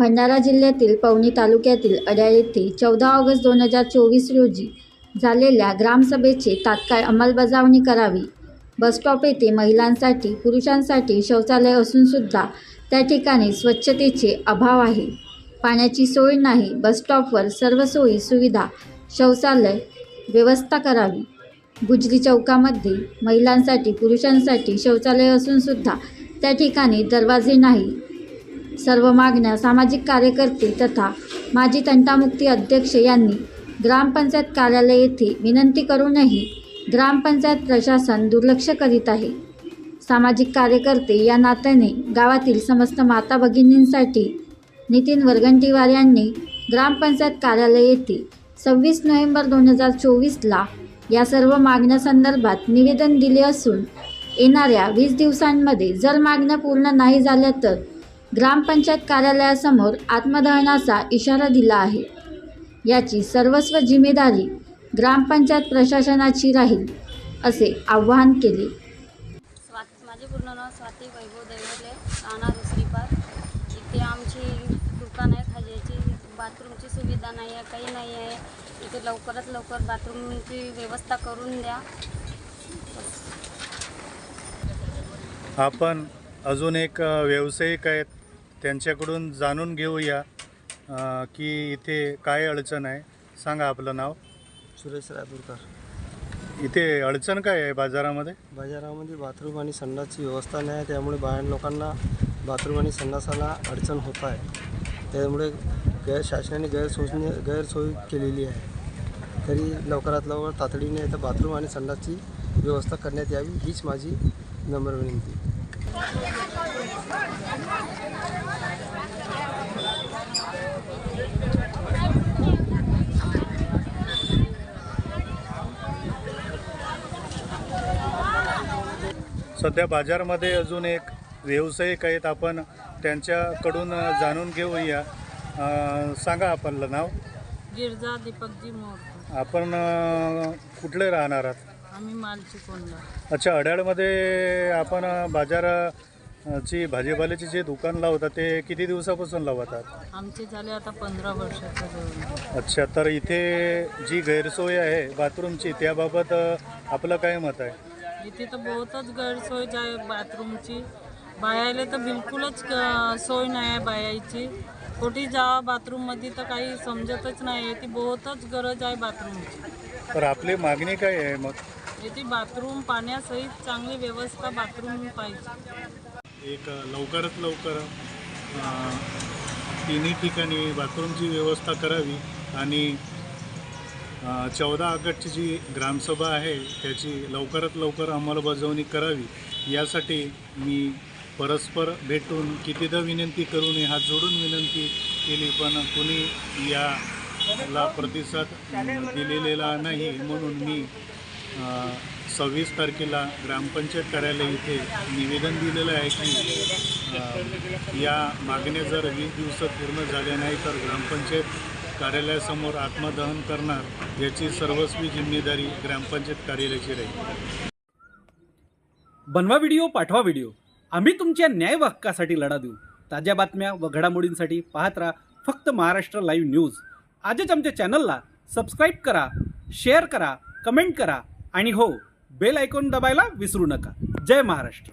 भंडारा जिल्ह्यातील पवनी तालुक्यातील अड्या येथे चौदा ऑगस्ट दोन हजार चोवीस रोजी झालेल्या ग्रामसभेचे तात्काळ अंमलबजावणी करावी. बसस्टॉप येथे महिलांसाठी पुरुषांसाठी शौचालय असूनसुद्धा त्या ठिकाणी स्वच्छतेचे अभाव आहे. पाण्याची सोय नाही बसस्टॉपवर सर्व सोयी सुविधा शौचालय व्यवस्था करावी. गुजरी चौकामध्ये महिलांसाठी पुरुषांसाठी शौचालय असूनसुद्धा त्या ठिकाणी दरवाजे नाही. सर्व मागण्या सामाजिक कार्यकर्ते तथा माजी तंटामुक्ती अध्यक्ष यांनी ग्रामपंचायत कार्यालय येथे विनंती करूनही ग्रामपंचायत प्रशासन दुर्लक्ष करीत आहे. सामाजिक कार्यकर्ते या नात्याने गावातील समस्त माता भगिनींसाठी नितीन वरगंटीवार यांनी ग्रामपंचायत कार्यालय येथे सव्वीस नोव्हेंबर दोन हजार चोवीसला या सर्व मागण्यासंदर्भात निवेदन दिले असून येणाऱ्या वीस दिवसांमध्ये जर मागण्या पूर्ण नाही झाल्या तर ग्रामपंचायत कार्यालयासमोर आत्मदहनाचा इशारा दिला आहे. याची सर्वस्व जिम्मेदारी ग्रामपंचायत प्रशासनाची राहील असे आवाहन केले. स्वाती माझे पूर्ण नाव स्वाती वैभव दैवले राहणार दुसरी पार. इथे आमची दुकान आहे खाज्याची बाथरूमची सुविधा नाही आहे काही नाही आहे. इथे लवकरात लवकर बाथरूमची व्यवस्था करून द्या. आपण अजून एक व्यावसायिक आहेत. त्यांच्याकडून जाणून घेऊया की इथे काय अडचण आहे. सांगा आपलं नाव. सुरेश रायपूरकर. इथे अडचण काय आहे बाजारामध्ये? बाजारामध्ये बाथरूम आणि संडासची व्यवस्था नाही आहे त्यामुळे बाहेर लोकांना बाथरूम आणि संडासाला अडचण होत आहे. त्यामुळे गैर शासनाने गैरसोयने गैरसोय केलेली आहे. तरी लवकरात लवकर तातडीने इथं बाथरूम आणि संडासची व्यवस्था करण्यात यावी हीच माझी नम्र विनंती. सध्या बाजारमध्ये अजून एक व्यावसायिक आहेत. आपण त्यांच्याकडून जाणून घेऊया. सांगा आपलं नाव. गिरजा दीपकजी मोर आपण कुठले राहणार आहात? आम्ही मालची कोणला अच्छा अड्याळमध्ये आपण बाजाराची भाजीपाल्याची जे दुकान लावतात ते किती दिवसापासून लावतात आमचे झाले आता पंधरा वर्षाचं अच्छा तर इथे जी गैरसोय आहे बाथरूमची त्याबाबत आपलं काय मत आहे? इथे तर बहुतच गैरसोय आहे बाथरूमची. बायाला तर बिलकुलच सोय नाही आहे बायाची. कुठे जा बाथरूममध्ये तर काही समजतच नाही आहे. ती बहुतच गरज आहे बाथरूमची. तर आपली मागणी काय आहे मग? इथे बाथरूम पाण्यासहित चांगली व्यवस्था बाथरूम पाहिजे. एक लवकरात लवकर तिन्ही ठिकाणी बाथरूमची व्यवस्था करावी आणि चौदा ऑगस्टची जी ग्रामसभा आहे त्याची लवकरात लवकर अंमलबजावणी करावी यासाठी मी परस्पर भेटून कितीदा विनंती करून हात जोडून विनंती केली पण कुणी याला प्रतिसाद दिलेला नाही म्हणून मी सव्वीस तारखेला ग्रामपंचायत कार्यालय इथे निवेदन दिलेलं आहे की या मागण्या जर वीस दिवसात पूर्ण झाल्या नाही तर ग्रामपंचायत कार्यालयासमोर आत्मदहन करणार याची सर्वस्वी जिम्मेदारी ग्रामपंचायत कार्यालयाची राहील. बनवा व्हिडिओ पाठवा व्हिडिओ. आम्ही तुमच्या न्याय हक्कासाठी लढा देऊ. ताज्या बातम्या व घडामोडींसाठी पाहत राहा फक्त महाराष्ट्र लाईव्ह न्यूज. आजच आमच्या चॅनलला सबस्क्राईब करा शेअर करा कमेंट करा आणि हो बेल आयकॉन दबायला विसरू नका. जय महाराष्ट्र.